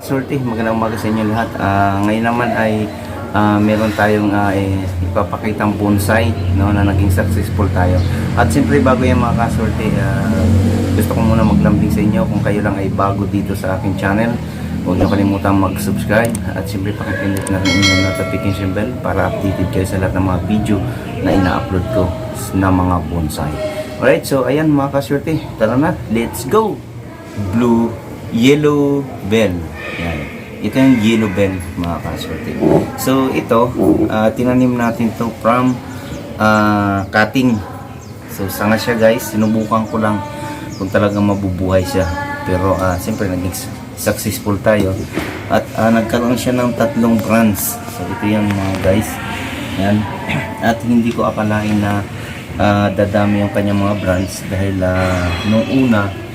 Sorte, magandang umaga sa inyo lahat. Ah, ngayon naman ay ah, meron tayong ah, eh, ipapakitang bonsai no, na naging successful tayo. At siyempre bago yan mga kasorte, ah, gusto ko muna maglambing sa inyo kung kayo lang ay bago dito sa aking channel. Huwag niyo kalimutan mag-subscribe at siyempre pakipindot na rin yung notification bell para updated kayo sa lahat ng mga video na ina-upload ko na mga bonsai. Alright, so ayan mga kasorte, tara na, let's go! Blue yellow bell. Yan. Ito yung yellow bell mga kaswerte. So ito, ah, tinanim natin to from ah, cutting. So sanga siya guys, sinubukan ko lang kung talagang mabubuhay siya. Pero ah, siyempre naging successful tayo. At ah, nagkaroon siya ng tatlong brands. So ito yung mga guys. Yan. At hindi ko akalain na ah, dadami yung kanyang mga brands dahil ah, nung una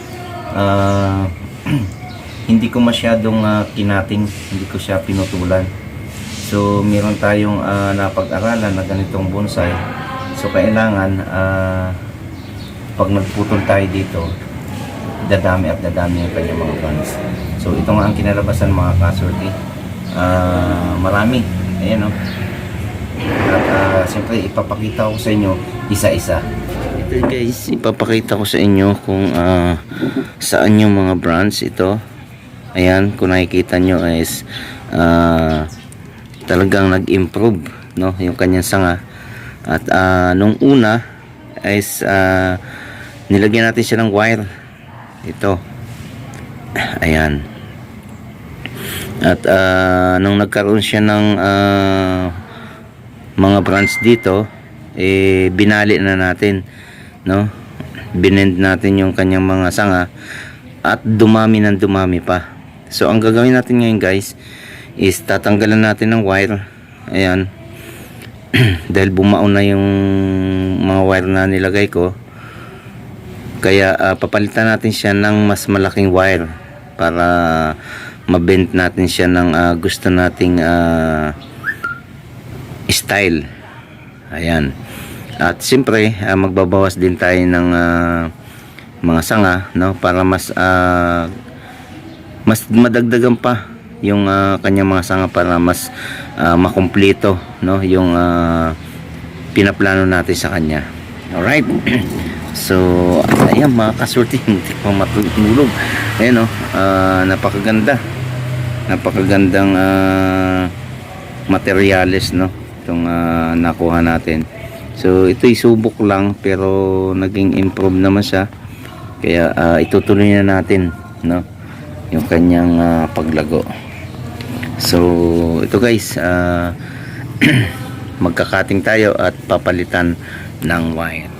ah, hindi ko masyadong ah, kinating, hindi ko siya pinutulan. So, meron tayong ah, napag-aralan na ganitong bonsai. So, kailangan ah, pag nagputol tayo dito, dadami at dadami yung kanyang mga brands. So, ito nga ang kinalabasan mga kasorti. Ah, marami. Ayan o. At ah, siyempre, ipapakita ko sa inyo isa-isa. Ito guys, ipapakita ko sa inyo kung ah, saan yung mga brands ito. Ayan, kung nakikita nyo is ah, talagang nag-improve no, yung kanyang sanga. At ah, nung una is ah, nilagyan natin siya ng wire. Ito. Ayan. At ah, nung nagkaroon siya ng ah, mga branch dito, eh binali na natin, no? Binend natin yung kanyang mga sanga at dumami ng dumami pa. So ang gagawin natin ngayon guys is tatanggalan natin ng wire. Ayan. Dahil bumaon na yung mga wire na nilagay ko. Kaya ah, papalitan natin siya ng mas malaking wire para mabend natin siya ng ah, gusto nating ah, style. Ayan. At siyempre, ah, magbabawas din tayo ng ah, mga sanga no para mas ah, mas madagdagan pa yung ah, kanyang mga sanga para mas ah, makumpleto no yung ah, pinaplano natin sa kanya. Alright. so, ayan mga kasulti, hindi pa matulog. Ayan no, ah, napakaganda. Napakagandang ah, materyales no itong ah, nakuha natin. So, ito'y subok lang pero naging improve naman siya. Kaya ah, itutuloy na natin no yung kanyang ah, paglago. So, ito guys, ah, magkakating tayo at papalitan ng wire.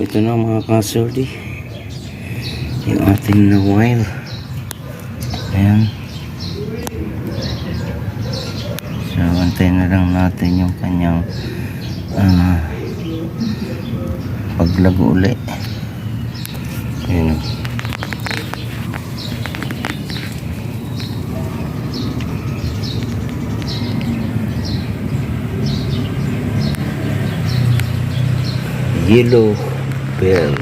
Ito na mga kasordi. Yung ating na wire. Ayan. So, antayin na lang natin yung kanyang ah, paglago uli. Ayan. o. Yellow bell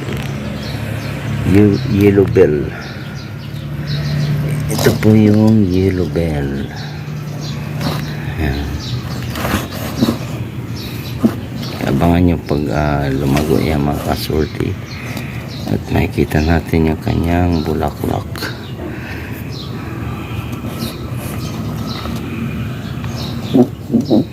yellow bell ito po yung yellow bell Ayan. abangan nyo pag uh, lumago yan mga kasorti at makikita natin yung kanyang bulaklak Mm-hmm.